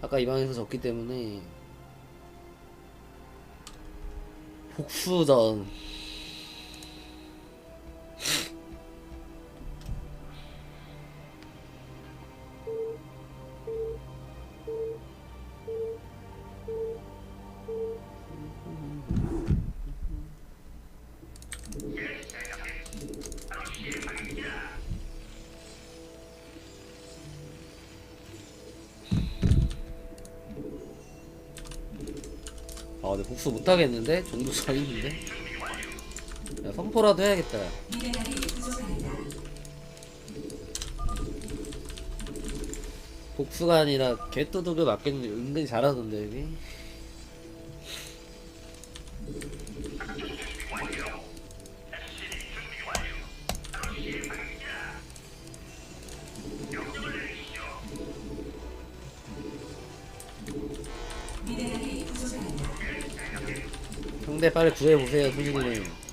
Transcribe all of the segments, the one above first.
아까 이 방에서 졌기 때문에 복수전 아 근데 복수 못하겠는데? 정도 차 있는데? 야 선포라도 해야겠다. 복수가 아니라 개뚜둑을 맞겠는데 은근히 잘하던데 여기 빨리 구해보세요 손님님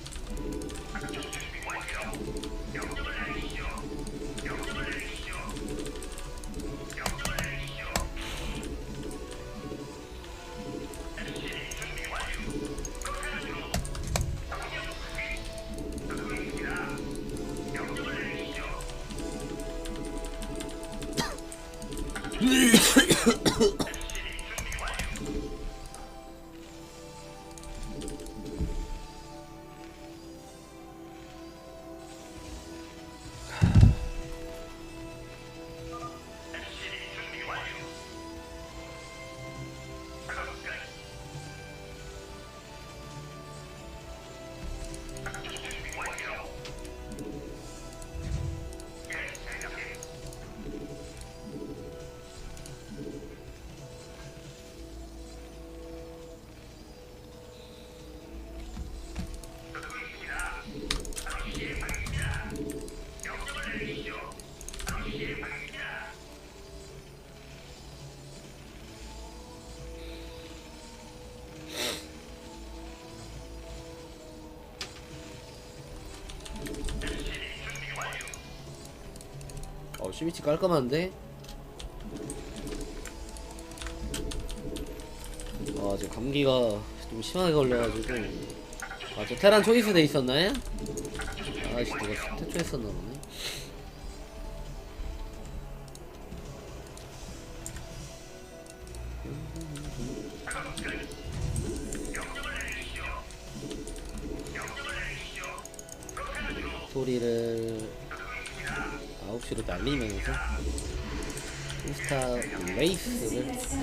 시미치 깔끔한데? 아 지금 감기가 좀 심하게 걸려가지고 아저 테란 초이스 돼 있었나요? 아이씨 누가 퇴초했었나 보네 소리를 9시로 날리면서 인스타 레이스를 가스가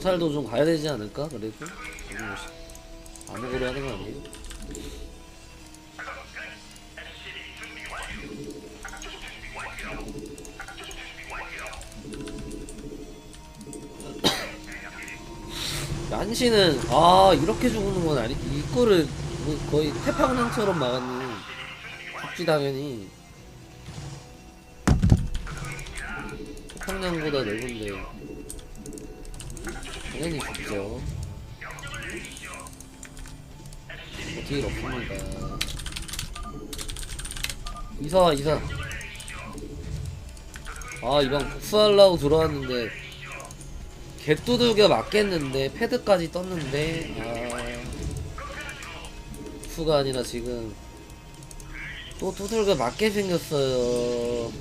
경찰도 좀 가야 되지 않을까? 그래도 아무거나 하는 거 아니에요? 난시는 아 이렇게 죽는 건 아니 이거를 뭐 거의 태평양처럼 막았네 죽지 당연히 태평양보다 넓은데 당연히 죽죠. 어떻게 없습니다 이사 이사. 아 이방 복수하려고 들어왔는데 개뚜들겨 맞겠는데 패드까지 떴는데? 아 복수가 아니라 지금 또 두들겨 맞게 생겼어요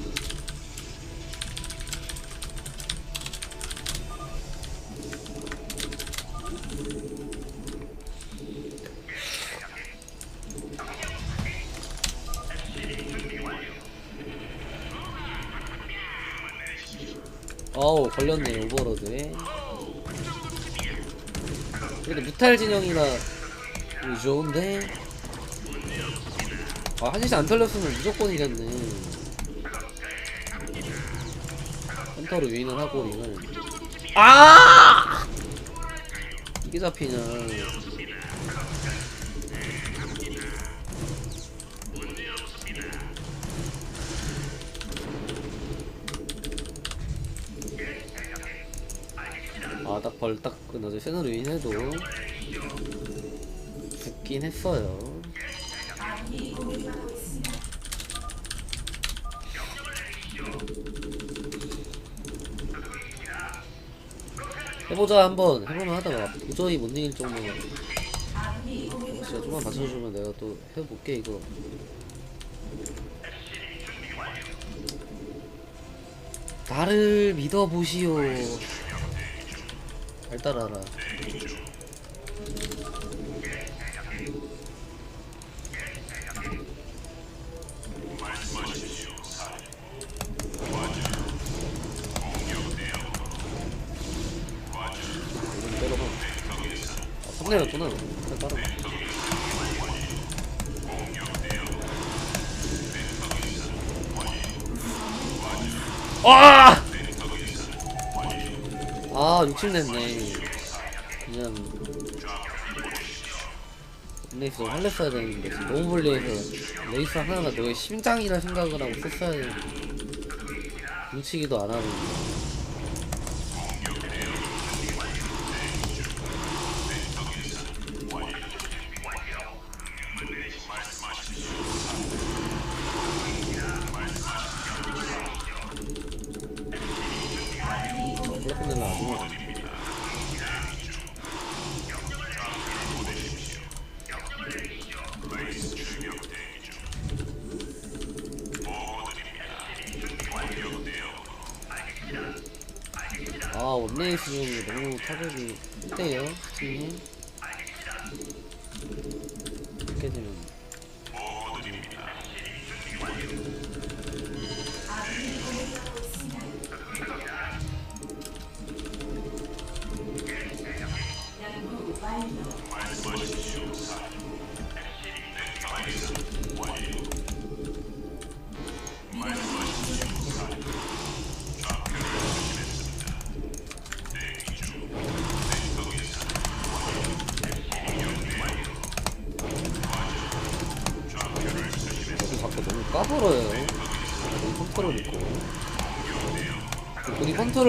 어우 걸렸네 오버로드에 그래도 무탈 진영이라 뭐 좋은데? 아 한시안 털렸으면 무조건 이겼네. 헌터로 유인을 하고 링을 아! 이게 잡히냐 벌딱 끝나서 세너로 인해도 죽긴 했어요. 해보자 한번 해보면 하다가 도저히 못 이길 공격받고 진짜 좀만 받쳐주면 내가 또 해볼게 이거. 나를 믿어보시오. 잘 따라라. 섭내렸구나. 잘 따라. 아! 아, 욕심냈네. 그냥. 레이스 할래 써야 되는데, 너무 불리해서 레이스 하나가 너의 심장이라 생각을 하고 썼어야 되는데. 뭉치기도 안 하고. 블랙팬넬라 아니고. 아 원레이스 중에 너무 타격이 세요 팀이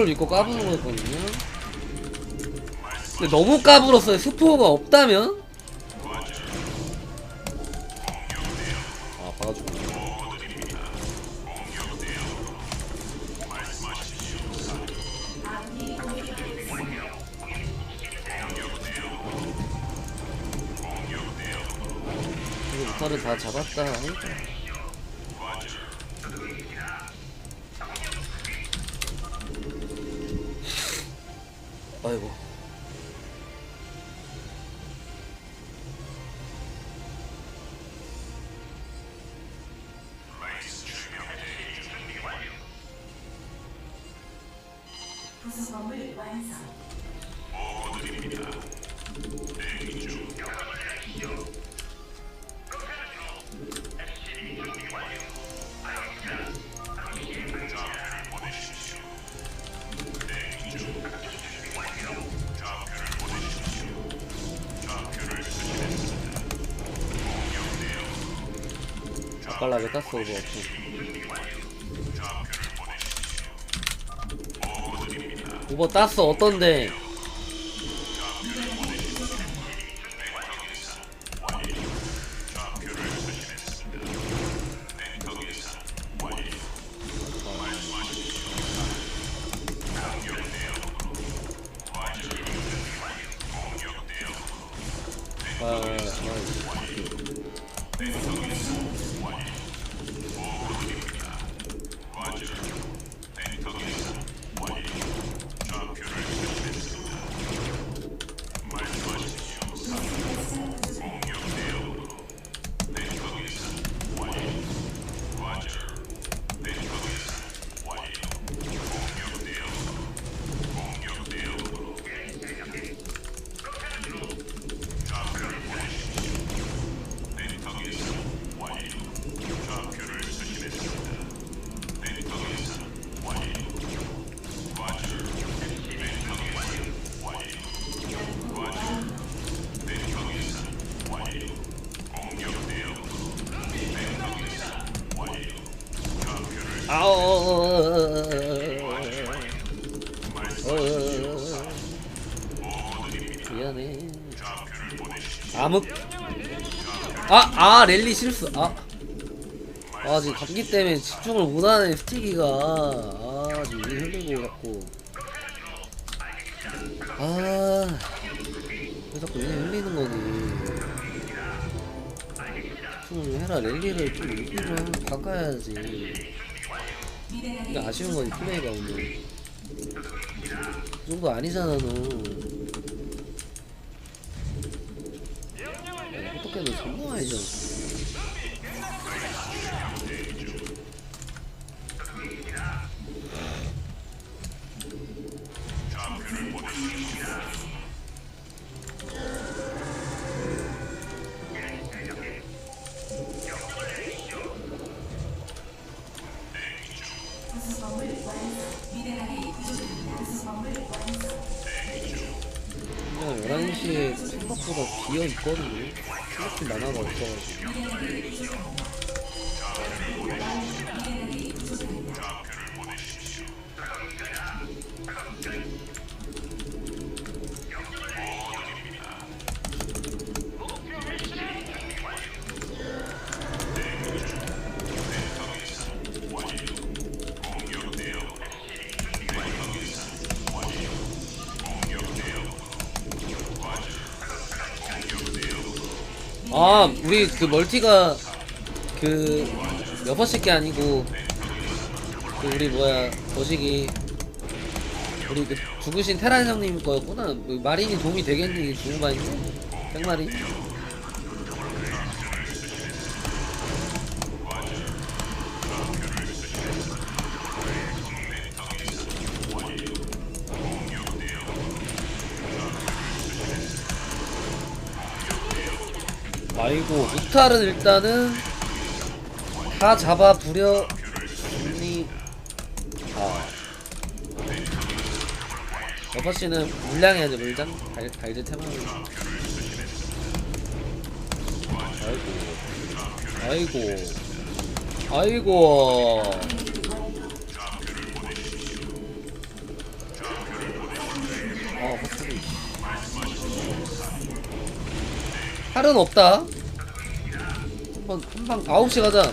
컨트롤 있고 까부는 거거든요. 근데 너무 까불었어요. 스포가 없다면? 아 있습니다. 이거 루타를 다 잡았다 구성을 완성. 모드립니다. 대기 중 명령을 내리시죠. SCV 준비 완료. 아침 5번 땄어 어떤데? 아오. 미안해. 암흑. 아, 아, 랠리 실수. 아. 아, 지금 감기 때문에 집중을 못하는 스티기가. 아, 지금 힘들고 같고 아. 왜 자꾸 얘 흘리는 거니. 집중을 해라, 랠리를 좀 이기면 바꿔야지. 이게 아쉬운 거지 플레이가 오늘. 그 정도 아니잖아 너. 야, 어떻게 너 전부 아니잖아 그냥 11시에 생각보다 비어있거든요. 생각이 많아가 없어가지고 아 우리 그 멀티가 그 여섯 시게 아니고 그 우리 뭐야 거시기. 우리 그 죽으신 테란 형님 거였구나. 그 마린이 도움이 되겠니? 거 아니지? 백마린 아이고 무탈은 일단은 다 잡아 부려 니? 아. 여섯 시는 물량해야지 물장 갈 갈질 테마는 아이고. 아이고. 아이고 팔은 없다. 한번 한방 9시 가자.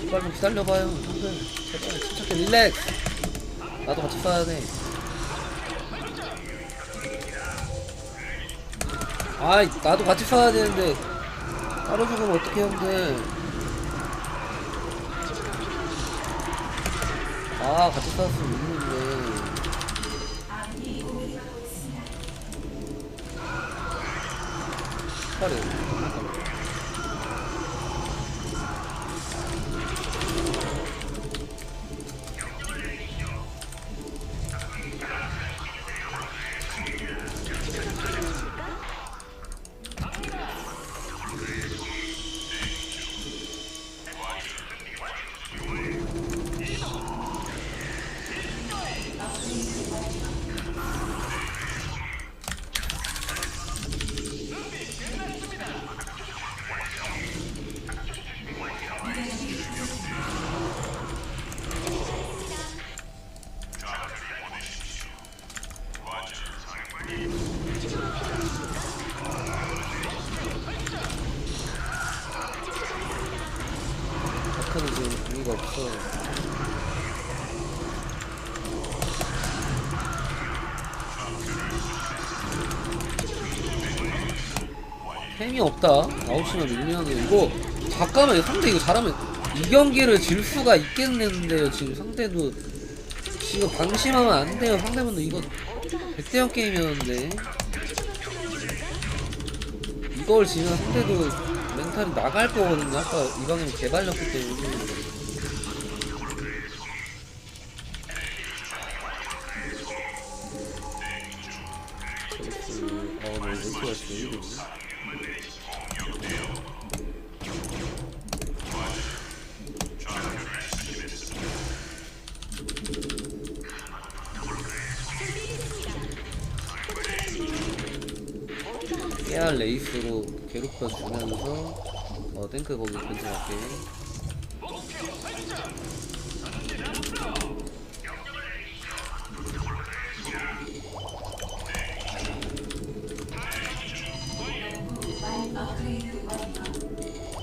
제발 좀 기다려봐요. 형들 제발 침착해 릴렉스. 나도 같이 써야 돼. 아이 나도 같이 써야 되는데 따로 죽으면 어떡해 형들 아 같이 싸웠으면 있습니다. 빨리 템이 없다. 9시면 밀리는데 이거 잠깐만요. 상대 이거 잘하면 이 경기를 질 수가 있겠는데요 지금 상대도 지금 방심하면 안 돼요. 상대분도 이거 100대0 게임이었는데. 이걸 지면 상대도 멘탈이 나갈 거거든요. 아까 이방님이 개발렸기 때문에. 어, 네, 멘트가 진짜 이 깨알 레이스로 괴롭혀 주면서 어어 탱크 거기 근처 갈게.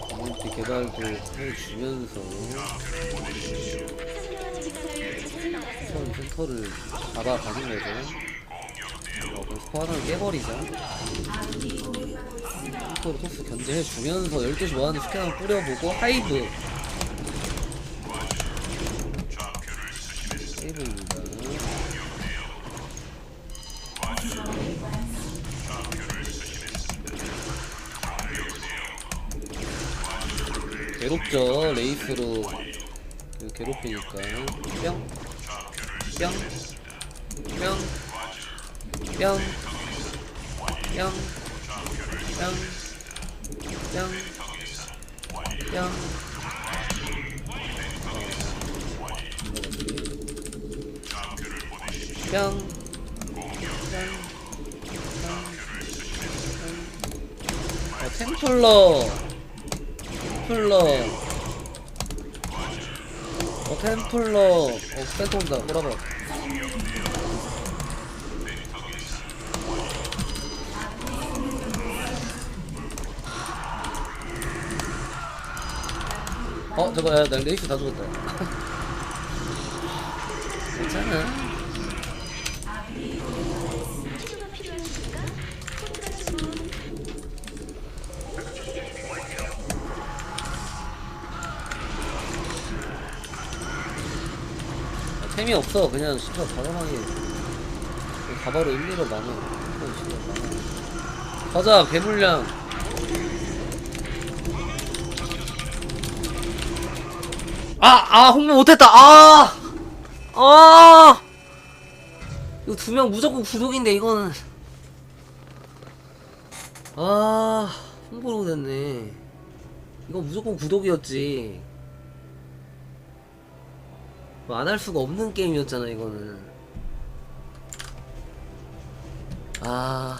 커뮤니티 개발도 해주면서 처음 센터를 잡아가는 거죠 포 하나를 깨버리자 센터로 토스 견제해주면서 12시 뭐하는데 스캔 한번 뿌려보고 하이브. 하이브입니다 괴롭죠 레이스로. 그 괴롭히니까. 뿅. 뿅, 뿅, 뿅, 뿅, 뿅, 뿅, 뿅. 뿅, 뿅, 어, 템플러, 템플러, 어, 템플러, 어, 센터 온다, 호라봐. 어, 저거, 야, 나 레이스 다 죽었다. 괜찮아. 아, 템이 없어. 그냥 진짜 과감하게. 가바로 1, 2로 많아. 어, 진짜 많아. 가자, 괴물량. 아, 아, 홍보 못했다. 아! 아! 이거 두 명 무조건 구독인데, 이거는. 아, 홍보로 됐네. 이거 무조건 구독이었지. 뭐 안할 수가 없는 게임이었잖아 이거는 아